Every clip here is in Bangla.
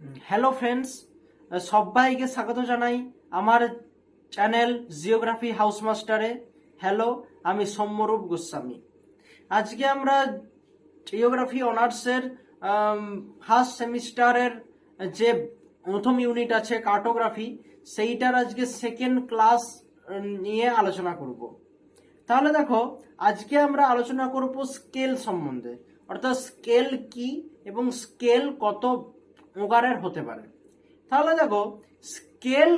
হ্যালো ফ্রেন্ডস সবাইকে স্বাগত জানাই আমার চ্যানেল জিওগ্রাফি হাউস মাস্টারে হ্যালো আমি সৌম্যরূপ গোস্বামী। আজকে আমরা জিওগ্রাফি অনার্সের ফার্স্ট সেমিস্টারের যে প্রথম ইউনিট আছে কার্টোগ্রাফি সেইটার আজকে সেকেন্ড ক্লাস নিয়ে আলোচনা করব। তাহলে দেখো, আজকে আমরা আলোচনা করব স্কেল সম্বন্ধে। অর্থাৎ স্কেল কি এবং স্কেল কত প্রকারের হতে পারে। তাহলে দেখো স্কেল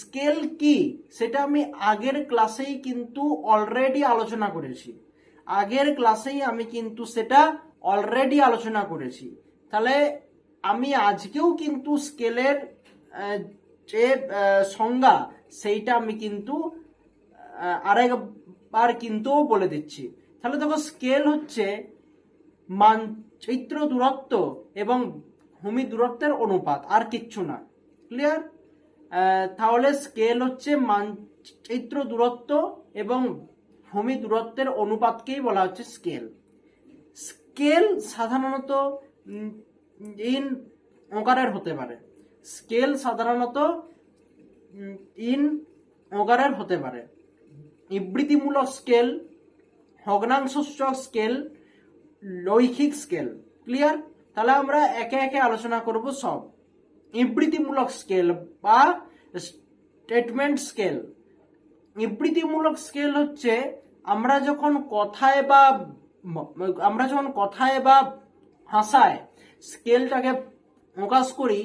স্কেল কি? সেটা আমি আগের ক্লাসেই কিন্তু অলরেডি আলোচনা করেছি। আগের ক্লাসেই আমি কিন্তু সেটা অলরেডি আলোচনা করেছি। তাহলে আমি আজকেও কিন্তু স্কেলের যে সংজ্ঞা, সেইটা আমি কিন্তু আরেকবার কিন্তু বলে দিচ্ছি। তাহলে দেখো স্কেল হচ্ছে মানচিত্র দূরত্ব এবং ভূমি দূরত্বের অনুপাত, আর কিচ্ছু না। ক্লিয়ার তাহলে স্কেল হচ্ছে মানচিত্র দূরত্ব এবং ভূমি দূরত্বের অনুপাতকেই বলা হচ্ছে স্কেল স্কেল সাধারণত ইন ওকারের হতে পারে। স্কেল সাধারণত ইন ওকারের হতে পারে। ইবৃতিমূলক স্কেল ভগ্নাংশসূচক স্কেল লৈখিক স্কেল ক্লিয়ার তাহলে আমরা একে একে আলোচনা করব সব। ইবৃতিমূলক স্কেল বা স্টেটমেন্ট স্কেল ইবৃতিমূলক স্কেল হচ্ছে আমরা যখন কথায় বা আমরা যখন কথায় বা ভাষায় স্কেলটাকে প্রকাশ করি,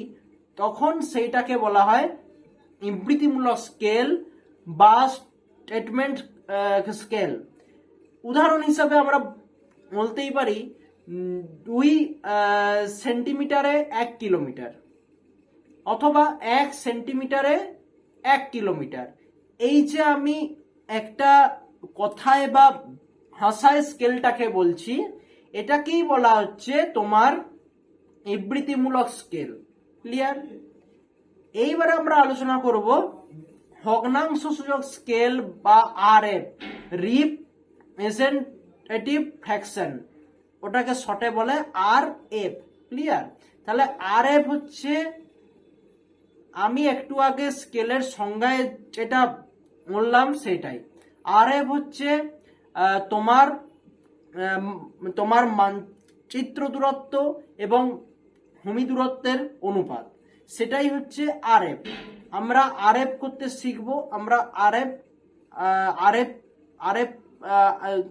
তখন সেইটাকে বলা হয় ইবৃতিমূলক স্কেল বা স্টেটমেন্ট স্কেল উদাহরণ হিসাবে আমরা বলতেই পারি দুই সেন্টিমিটারে এক কিলোমিটার অথবা এক সেন্টিমিটারে এক কিলোমিটার। এই যে আমি একটা কথায় বা ভাষায় স্কেলটাকে বলছি, এটাকেই বলা হচ্ছে তোমার ইবৃতিমূলক স্কেল। ক্লিয়ার এইবারে আমরা আলোচনা করব ভগ্নাংশ সূচক স্কেল বা আর এফ রিপ্রেজেন্টেটিভ ফ্র্যাকশন ওটাকে শর্টে বলে আর এফ ক্লিয়ার তাহলে আর এফ হচ্ছে আমি একটু আগে স্কেলের সংজ্ঞায় যেটা বললাম সেটাই। আর এফ হচ্ছে তোমার তোমার মানচিত্র দূরত্ব এবং ভূমি দূরত্বের অনুপাত। সেটাই হচ্ছে আর এফ আমরা আর এফ করতে শিখব, আমরা R F R F R F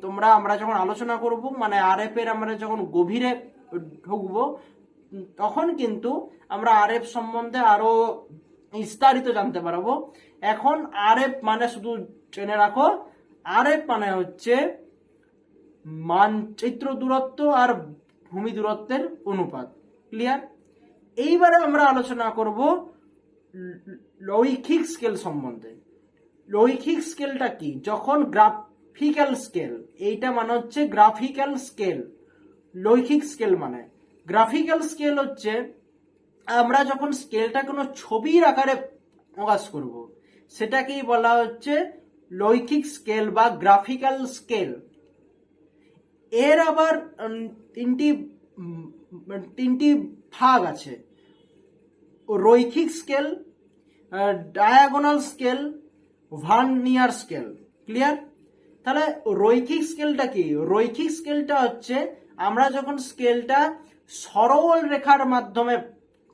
তোমরা, আমরা যখন আলোচনা করব মানে আর এর আমরা যখন গভীরে ঢুকবো, তখন কিন্তু আমরা আর এফ সম্বন্ধে আরও বিস্তারিত জানতে পারব। এখন আর এফ মানে শুধু জেনে রাখো আর এফ মানে হচ্ছে মানচিত্র দূরত্ব আর ভূমি দূরত্বের অনুপাত। ক্লিয়ার এইবারে আমরা আলোচনা করব লৈখিক স্কেল সম্বন্ধে। লৈখিক স্কেলটা কি? যখন গ্রাফিক্যাল স্কেল এইটা মানে হচ্ছে গ্রাফিক্যাল স্কেল লৈখিক স্কেল মানে। গ্রাফিক্যাল স্কেল হচ্ছে, আমরা যখন স্কেলটা কোনো ছবির আকারে প্রকাশ করব, সেটাকেই বলা হচ্ছে লৈখিক স্কেল বা গ্রাফিক্যাল স্কেল এর আবার তিনটি তিনটি ভাগ আছে। রৈখিক scale diagonal scale vernier scale clear তাহলে রৈখিক স্কেলটা কি? রৈখিক স্কেলটা হচ্ছে আমরা যখন স্কেলটা সরল রেখার মাধ্যমে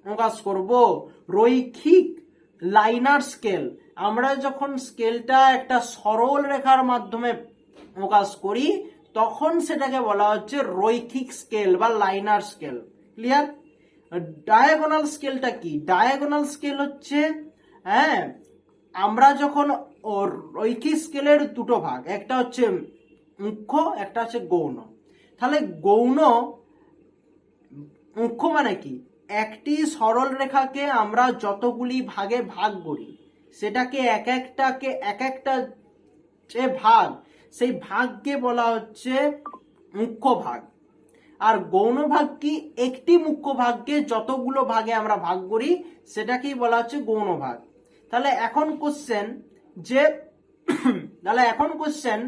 প্রকাশ করব, রৈখিক লাইনার স্কেল, আমরা যখন স্কেলটা একটা সরল রেখার মাধ্যমে প্রকাশ করি, তখন সেটাকে বলা হচ্ছে রৈখিক স্কেল বা লাইনার স্কেল। ক্লিয়ার? ডায়াগোনাল স্কেলটা কি? ডায়াগোনাল স্কেল হচ্ছে হ্যাঁ আমরা যখন রৈখিক স্কেলের দুটো ভাগ, একটা হচ্ছে মুখ্য, একটা হচ্ছে গৌণ। তাহলে গৌণ, মুখ্য মানে কি? একটি সরল রেখাকে আমরা যতগুলি ভাগে ভাগ করি, সেটাকে এক একটাকে, এক একটা যে ভাগ, সেই ভাগকে বলা হচ্ছে মুখ্য ভাগ। আর গৌণ ভাগ কি? একটি মুখ্য ভাগকে যতগুলো ভাগে আমরা ভাগ করি, সেটাকেই বলা হচ্ছে গৌণ ভাগ। তাহলে এখন কোশ্চেন যে, তাহলে এখন কোশ্চেন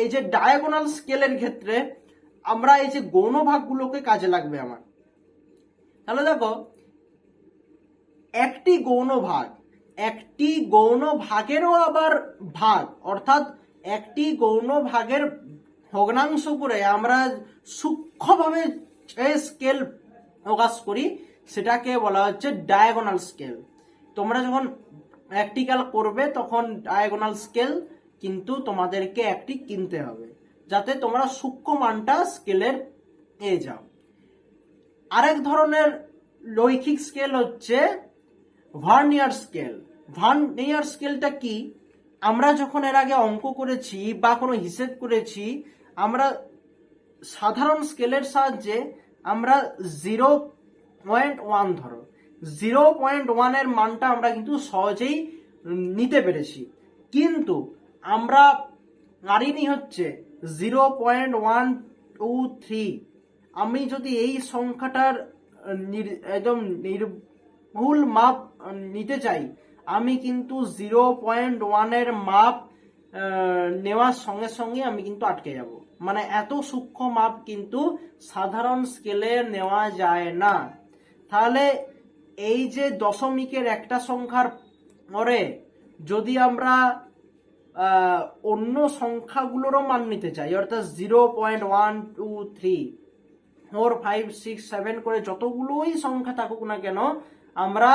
এই যে ডায়াগোনাল স্কেলের ক্ষেত্রে আমরা এই যে গৌণ ভাগগুলোকে কাজে লাগবে আমার। তাহলে দেখো, একটি গৌণ ভাগ একটি গৌণ ভাগেরও আবার ভাগ, অর্থাৎ একটি গৌণ ভাগের ভগ্নাংশ করে আমরা সূক্ষ্মভাবে যে স্কেল প্রকাশ করি, সেটাকে বলা হচ্ছে ডায়াগোনাল স্কেল তোমরা যখন প্র্যাকটিক্যাল করবে, তখন ডায়াগোনাল স্কেল কিন্তু তোমাদেরকে একটি কিনতে হবে। যাতে তোমরা সূক্ষ্ম মানটা স্কেলের পেয়ে যাও। আরেক ধরনের রৈখিক স্কেল হচ্ছে ভার্নিয়ার স্কেল ভার্নিয়ার স্কেলটা কি? আমরা যখন এর আগে অঙ্ক করেছি বা কোনো হিসেব করেছি, আমরা সাধারণ স্কেলের সাহায্যে আমরা জিরো পয়েন্ট ওয়ান ধরো। জিরো পয়েন্ট ওয়ানের মানটা আমরা কিন্তু সহজেই নিতে পেরেছি। কিন্তু আমরা পারিনি হচ্ছে zero point one two three. আমি যদি এই সংখ্যাটার একদম নির্ভুল মাপ নিতে চাই, আমি কিন্তু জিরো পয়েন্ট ওয়ানের মাপ নেওয়ার সঙ্গে সঙ্গে আমি কিন্তু আটকে যাব। মানে এত সূক্ষ্ম মাপ কিন্তু সাধারণ স্কেলে নেওয়া যায় না। তাহলে এই যে দশমিকের একটা সংখ্যার পরে যদি আমরা অন্য সংখ্যাগুলোরও মান নিতে চাই, অর্থাৎ zero point one two three four five six seven করে যতগুলোই সংখ্যা থাকুক না কেন, আমরা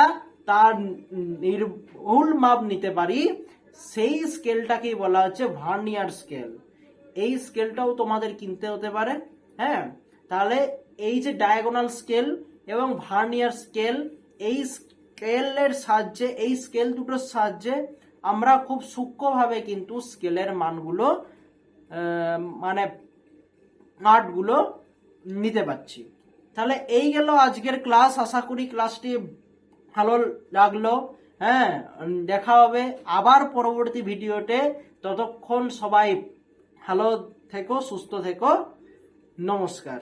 তার নির্ভুল মাপ নিতে পারি। সেই স্কেলটাকেই বলা হচ্ছে ভার্নিয়ার স্কেল এই স্কেলটাও তোমাদের কিনতে হতে পারে হ্যাঁ? তাহলে এই যে ডায়াগোনাল স্কেল এবং ভার্নিয়ার স্কেল এই স্কেলের সাহায্যে, এই স্কেল দুটোর সাহায্যে আমরা খুব সূক্ষ্মভাবে কিন্তু স্কেলের মানগুলো মানে মাঠগুলো নিতে পারছি। তাহলে এই গেল আজকের ক্লাস। আশা করি ক্লাসটি ভালো লাগল। হ্যাঁ দেখা হবে আবার পরবর্তী ভিডিওতে। ততক্ষণ সবাই ভালো থেকো, সুস্থ থেকো। নমস্কার।